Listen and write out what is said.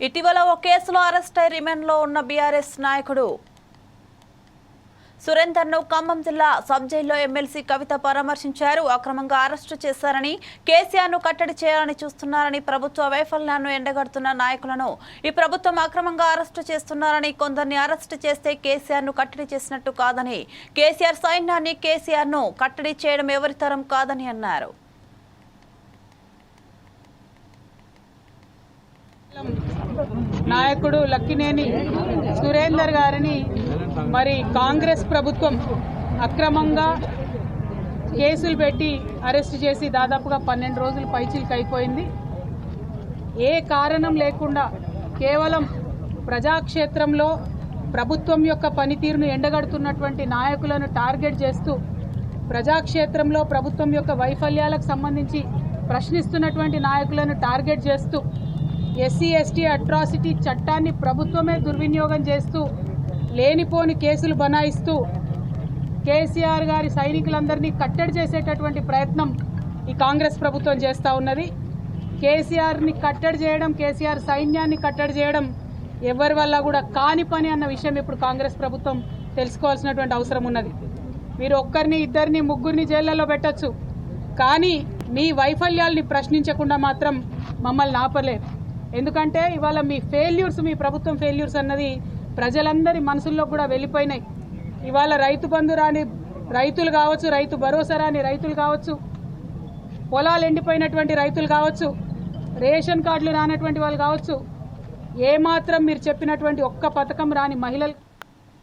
ఇటీవల ఓ కేసులో అరెస్ట్ అయి రిమాండ్లో ఉన్న బీఆర్ఎస్ నాయకుడు. సురేందర్ను ఖమ్మం జిల్లా సబ్ జైల్లో ఎమ్మెల్సీ కవిత పరామర్శించారు. అక్రమంగా అరెస్టు చేశారని కేసీఆర్ను కట్టడి చేయాలని చూస్తున్నారని ప్రభుత్వ వైఫల్యాన్ని ఎండగడుతున్న నాయకులను. ఈ ప్రభుత్వం అక్రమంగా అరెస్టు చేస్తున్నారని కొందరిని అరెస్టు చేస్తే కేసీఆర్ను కట్టడి చేసినట్టు కాదని కేసీఆర్ సైన్యాన్ని కేసీఆర్ను కట్టడి చేయడం ఎవరితరం కాదని అన్నారు. నాయకుడు లక్కినేని సురేందర్ గారిని మరి కాంగ్రెస్ ప్రభుత్వం అక్రమంగా కేసులు పెట్టి అరెస్ట్ చేసి దాదాపుగా పన్నెండు రోజులు పైచిలకు అయిపోయింది. ఏ కారణం లేకుండా కేవలం ప్రజాక్షేత్రంలో ప్రభుత్వం యొక్క పనితీరును ఎండగడుతున్నటువంటి నాయకులను టార్గెట్ చేస్తూ ప్రజాక్షేత్రంలో ప్రభుత్వం యొక్క వైఫల్యాలకు సంబంధించి ప్రశ్నిస్తున్నటువంటి నాయకులను టార్గెట్ చేస్తూ ఎస్సీ ఎస్టీ అట్రాసిటీ చట్టాన్ని ప్రభుత్వమే దుర్వినియోగం చేస్తూ లేనిపోని కేసులు బనాయిస్తూ కేసీఆర్ గారి సైనికులందరినీ కట్టడి చేసేటటువంటి ప్రయత్నం ఈ కాంగ్రెస్ ప్రభుత్వం చేస్తూ ఉన్నది. కేసీఆర్ని కట్టడి చేయడం కేసీఆర్ సైన్యాన్ని కట్టడి చేయడం ఎవరి వల్ల కూడా కాని పని అన్న విషయం ఇప్పుడు కాంగ్రెస్ ప్రభుత్వం తెలుసుకోవాల్సినటువంటి అవసరం ఉన్నది. మీరు ఒక్కరిని ఇద్దరిని ముగ్గురిని జైళ్ళలో పెట్టొచ్చు. కానీ మీ వైఫల్యాల్ని ప్రశ్నించకుండా మాత్రం మమ్మల్ని ఆపలేరు. ఎందుకంటే ఇవాళ మీ ఫెయిల్యూర్స్ మీ ప్రభుత్వం ఫెయిల్యూర్స్ అన్నది ప్రజలందరి మనసుల్లో కూడా వెళ్ళిపోయినాయి. ఇవాళ రైతు బంధు రాని రైతులు కావచ్చు రైతు భరోసా రాని రైతులు కావచ్చు పొలాలు ఎండిపోయినటువంటి రైతులు కావచ్చు రేషన్ కార్డులు రానటువంటి వాళ్ళు కావచ్చు ఏమాత్రం మీరు చెప్పినటువంటి ఒక్క పథకం రాని మహిళలు